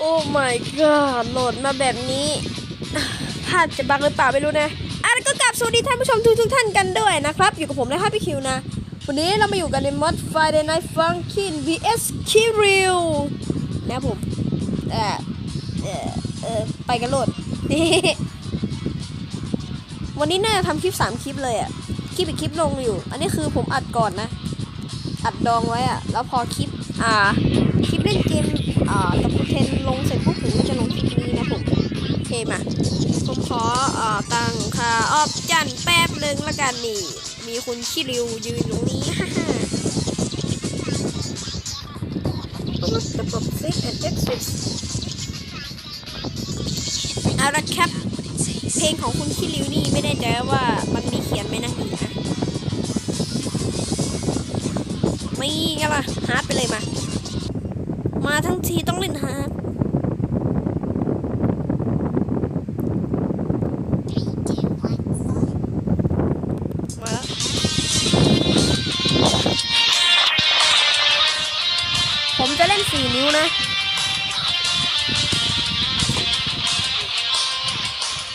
โอ้ my god โหลดมาแบบนี้ภาพจะบักหรือเปล่าไม่รู้นะอะก็กลับสวัสดีท่านผู้ชมทุกทุกท่านกันด้วยนะครับ อยู่กับผมนะครับพี่คิวนะ วันนี้เรามาอยู่กันในมอด Friday Night Funkin' vs Kirill นะผมเออเออเออไปกันโหลดนี่วันนี้น่าจะทำคลิป 3 คลิปเลยอะคลิปอีกคลิปลงอยู่ อันนี้คือผมอัดก่อนนะ อัดดองไว้อะแล้วพอคลิป อ่า คลิปเล่นเกม อ่า ลงเสร็จปุ๊บผมก็จะลงคลิปนี้นะผมโอเคมาผมขออ่าตั้งค่าออบจันแป๊บนึงละกันนี่ มีคุณขี้ริวยืนตรงนี้ฮ่าฮ่าระบบซิกแอนด์เอ็กซิสเอาละครับ เพลงของคุณขี้ริวนี่ไม่ได้ใจว่ามันมีเขียนไหมนะนี่นะไม่กันละฮาร์ดไปเลยมา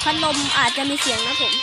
พัดลมอาจจะมีเสียงนะผม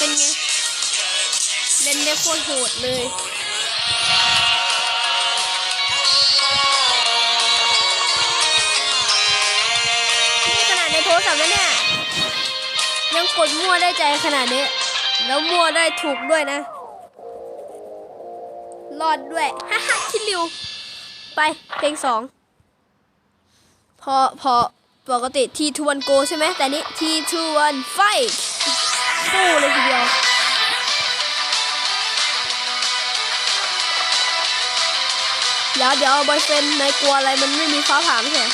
เป็นไง เล่นได้โคตรโหดเลยนี่ขนาดในโทรศัพท์แล้วเนี่ย ยังกดมั่วได้ใจขนาดนี้ แล้วมั่วได้ถูกด้วยนะ รอดด้วย ฮ่าฮ่าคิดเร็วไปเพลงสอง พอ พอปกติทีทวนโกใช่ไหม แต่นี้ทีทวนไฟ สู้เลยทีเดียวเดี๋ยวเดี๋ยวบอยเฟนนายกลัวอะไรมันไม่มีฟ้าผ่าไม่ใช่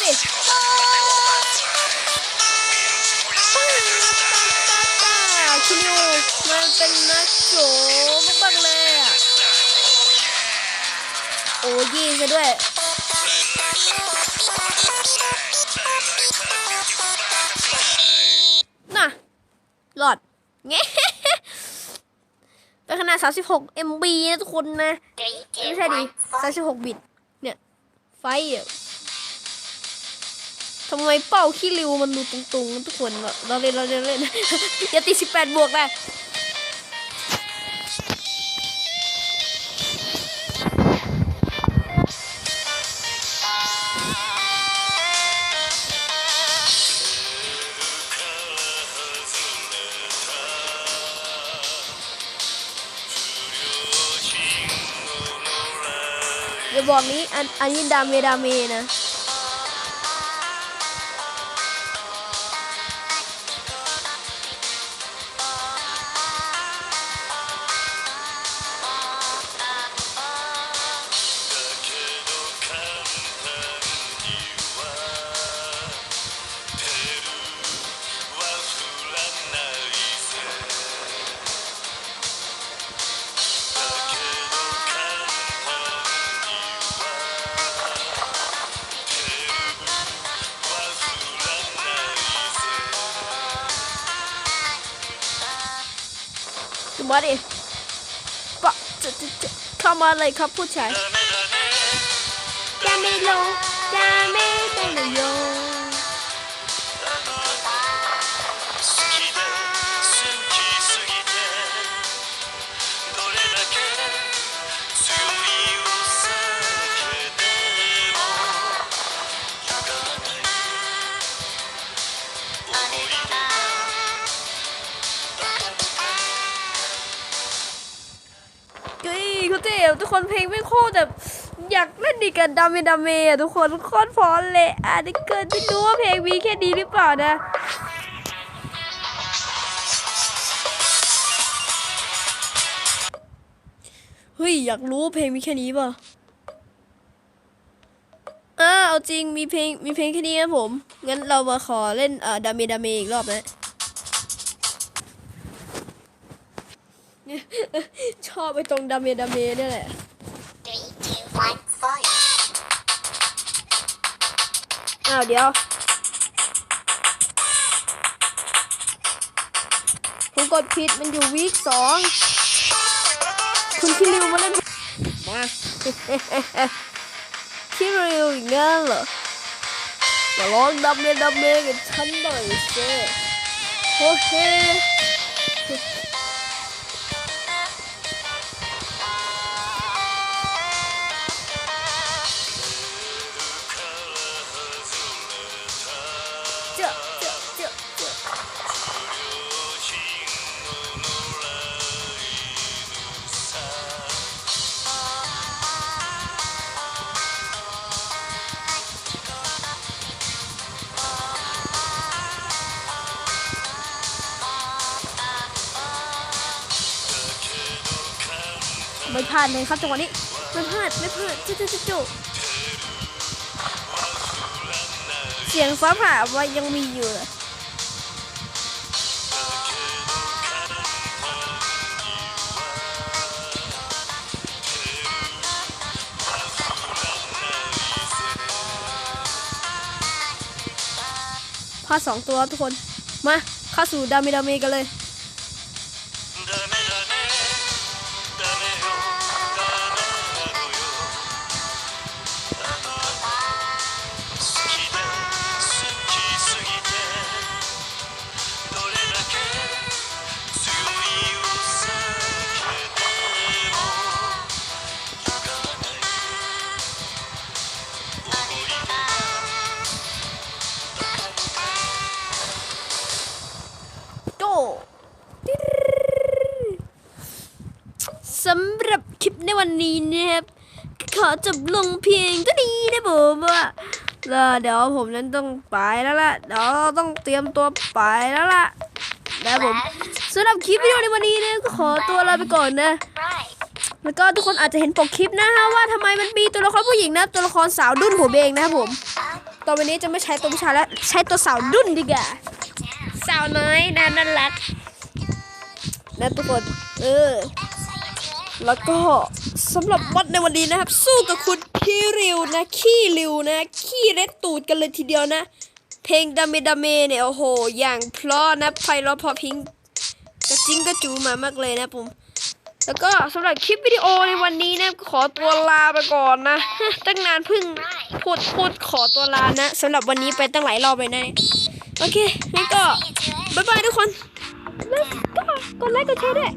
สิคิวมันเป็นนักโจมากๆเลยอะ โอ้ยี่ซะด้วยน่ะหลอดเงี้เป็นขนาด 36 MB นะทุกคนนะ ไม่ใช่ดิ 36 บิต เนี่ย ไฟอะ ทำไมเป้าขี้ริวมันดูตรงๆทุกคนเราเล่นเราเล่นเราเล่นอย่าตีสิบแปดบวกนะอย่าบอกนี้อันอันนี้ดาเมดาเมนะ ดูมาดิปะจะจะจะเข้ามาเลยครับผู้ชายจะไม่ลงจะไม่ได้เลย เฮ้ยเขาเจ๋ทุกคนเพลงไม่โคตรแบบอยากเล่นดีกันดาเมดาเมอะทุกคนโคตรพร้อมเลยอะนี่เกินที่รู้ว่าเพลงมีแค่นี้หรือเปล่านะเฮ้ยอยากรู้ว่าเพลงมีแค่นี้ป่ะอ่าเอาจริงมีเพลงมีเพลงแค่นี้ครับผม งั้นเรามาขอเล่นอ่อดาเมดาเมอีกรอบนะ ชอบไปตรงดาเมดาเมเนี่ยแหละ Three, two, one, อ้าวเดี๋ยว ผมกดผิดมันอยู่วีคสองคุณคิริวมาเล่นมาคิริวอีกงั้นเหรอมาลองดับเมดับเมกับฉันหน่อยสิโอเค ไม่พลาดเลยครับจังหวะนี้ไม่พลาดไม่พลาดจุ๊จุ๊จุ๊เสียงฟ้าผ่าว่ายังมีอยู่พาสองตัวทุกคน มา เข้าสู่ดามิดาเมกันเลย นนี้นะครับขอจบลงเพียงเท่านี้นะผมว่าแล้วเดี๋ยวผมนั้นต้องไปแล้วล่ะเดี๋ยวต้องเตรียมตัวไปแล้วล่ะนะผมสำหรับคลิปวิดีโอในวันนี้นะก็ขอตัวลาไปก่อนนะ Right. แล้วก็ทุกคนอาจจะเห็นปกคลิปนะฮะว่าทำไมมันมีตัวละครผู้หญิงนะตัวละครสาวดุ้นผมเองนะครับผมต่อไปนี้จะไม่ใช้ตัวผู้ชายแล้วใช้ตัวสาวดุ้นดีกว่าสาวน้อยน่าน่ารักนะทุกคนเออ แล้วก็สำหรับวัดในวันนี้นะครับ สู้กับคุณขี้ริวนะขี้ริวนะขี้เล็ดตูดกันเลยทีเดียวนะ เพลงดาเมดาเมเนี่ยโอ้โห อย่างเพราะนะไพเราะพอพิงกระจิ้งกระจูมามากเลยนะผมแล้วก็สำหรับคลิปวิดีโอในวันนี้นะขอตัวลาไปก่อนนะตั้งนานเพิ่งพูดพูดขอตัวลานะสำหรับวันนี้ไปตั้งหลายรอบเลยนะโอเคงั้นก็บ๊ายบายทุกคนแล้วก็กดไลค์กดแชร์ด้วย